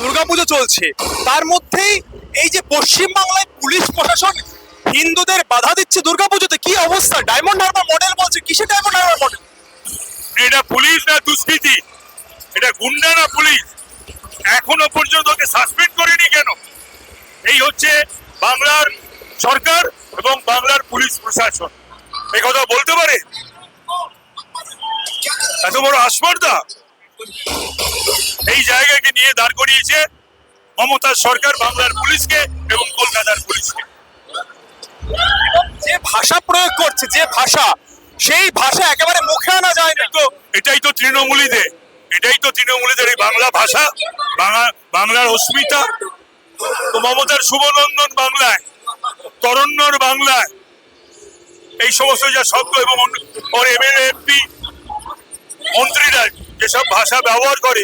দুর্গাপুজো চলছে। তার মধ্যেই এই যে পশ্চিমবাংলায় পুলিশ প্রশাসন হিন্দুদের বাধা দিচ্ছে দুর্গাপুজোতে, কি অবস্থা? ডায়মন্ড হারবার মডেল বলছে কিসে ডায়মন্ড হারবার মডেল এটা পুলিশ না দুষ্কৃতি? এটা গুন্ডা না পুলিশ? এখনও পর্যন্ত ওকে সাসপেন্ড করেনি কেন? এই হচ্ছে বাংলার সরকার এবং বাংলার পুলিশ প্রশাসন। এই কথা বলতে পারে? এত বড় আস্পর্ধা এই জায়গাকে নিয়ে দাঁড় করিয়েছে মমতার সরকার বাংলার পুলিশকে এবং কলকাতার পুলিশকে। যে ভাষা প্রয়োগ করছে যে ভাষা সেই ভাষা একেবারে মুখে আনা যায় না। তো এটাই তো তৃণমূলীদের এটাই তো তৃণমূলীদের এই বাংলা ভাষা বাংলা বাংলার অস্মিতা। তো মমতার শুভনন্দন বাংলায় তরণ্যর বাংলায় এই সমস্ত যা শব্দ এবং ওর এমএলএ এমপি মন্ত্রীরা যেসব ভাষা ব্যবহার করে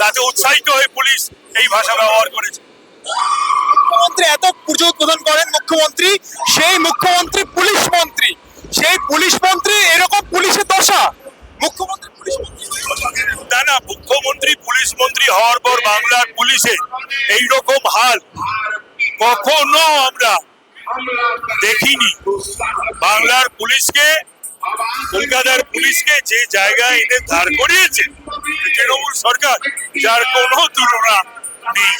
তাতে উৎসাহিত হয়ে পুলিশ এই ভাষা ব্যবহার করেছে। মুখ্যমন্ত্রী এত পুজো উদ্বোধন করেন মুখ্যমন্ত্রী সেই মুখ্যমন্ত্রী পুলিশ মন্ত্রী। সেই পুলিশ মন্ত্রী এরকম পুলিশের দশা। মুখ্যমন্ত্রী পুলিশ মন্ত্রী না না মুখ্যমন্ত্রী পুলিশ মন্ত্রী হওয়ার পর বাংলার পুলিশে এই রকম হাল কখনো আমরা দেখিনি। বাংলার পুলিশকে কলকাতার পুলিশকে যে জায়গায় এনে দাঁড় করিয়েছে তৃণমূল সরকার যার কোনো তুলনা নেই।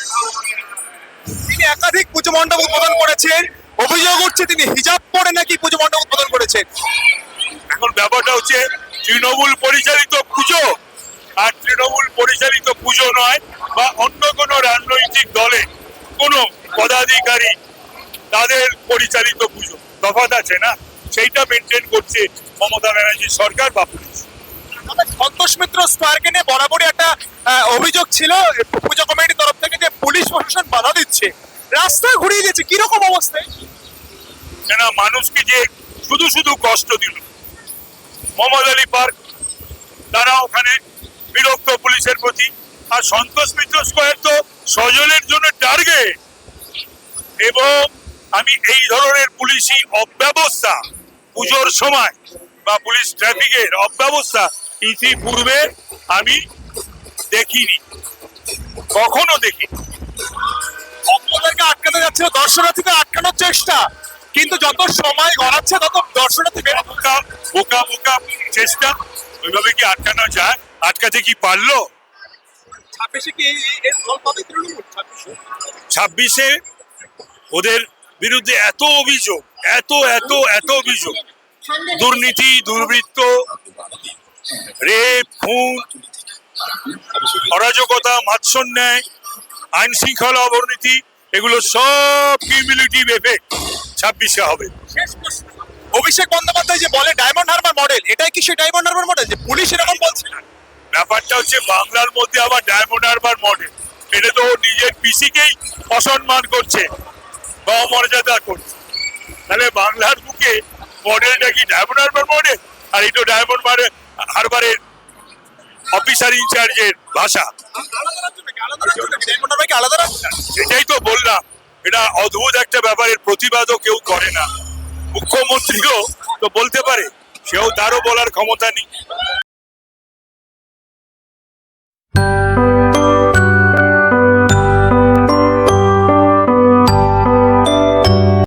তিনি একাধিক পুজো মণ্ডপ উদ্বোধন করেছেন অভিযোগ উঠছে তিনি হিজাব পরে নাকি পুজো মণ্ডপ উদ্বোধন করেছেন। এখন ব্যাপারটা হচ্ছে তৃণমূল পরিচালিত পুজো আর তৃণমূল পরিচালিত পুজো নয় বা অন্য কোনো রাজনৈতিক দলে কোনো পদাধিকারী তাদের পরিচালিত পুজো। তফাৎ আছে না? সেইটা মেনটেন করছে মমতা ব্যানার্জি সরকার বা পুলিশ। সন্তোষ মিত্র স্কোয়ারকে নিয়ে বরাবরই একটা অভিযোগ ছিল পুজো কমিটির তরফ থেকে যে পুলিশ প্রশাসন বাধা দিচ্ছে। রাস্তা ঘুরিয়ে দিচ্ছে কীরকম অবস্থায় কেন মানুষকে যে শুধু শুধু কষ্ট দিল। মোহাম্মদ আলী পার্ক তারা ওখানে বিরক্ত পুলিশের প্রতি। আর সন্তোষ মিত্র স্কোয়ার তো সজলের জন্য টার্গেট। এবং আমি এই ধরনের পুলিশি অব্যবস্থা পুজোর সময় বা পুলিশ ট্রাফিকের অব্যবস্থা ইতিপূর্বে আমি দেখিনি। কখনো দেখিনি। ভক্তদেরকে আটকাতে যাচ্ছিল দর্শনার্থীকে আটকানোর চেষ্টা কিন্তু যত সময় গড়াচ্ছে তত দর্শনার্থী বোকা বোকা বোকা চেষ্টা। ওইভাবে কি আটকানো যায়? আটকাতে কি পারল? ছাব্বিশে ওদের বিরুদ্ধে এত অভিযোগ এত এত এত অভিযোগ। দুর্নীতি দুর্বৃত্ত রেপ খুন অরাজকতা মাৎসন্যায় আইন শৃঙ্খলা অবনতি এগুলো সব কিউমিলিটিভ এফেক্ট ছাব্বিশে হবে। অভিষেক বন্দ্যোপাধ্যায় যে বলে ডায়মন্ড হারবার মডেল এটাই কি সেই ডায়মন্ড হারবার মডেল যে পুলিশ এরকম বলছে না। ব্যাপারটা হচ্ছে বাংলার মধ্যে আবার ডায়মন্ড হারবার মডেল এটা তো নিজের পিসিকেই অসম্মান করছে বা অমর্যাদা করছে। তাহলে বাংলার বুকে মডেলটা কি ডায়মন্ড হারবার মডেল আর এটা ডায়মন্ড হারবারের অফিসার ইনচার্জের ভাষা? সেটাই তো বললাম, এটা অদ্ভুত একটা ব্যাপারের প্রতিবাদও কেউ করে না। মুখ্যমন্ত্রীও তো বলতে পারে, সেও তারও বলার ক্ষমতা নেই।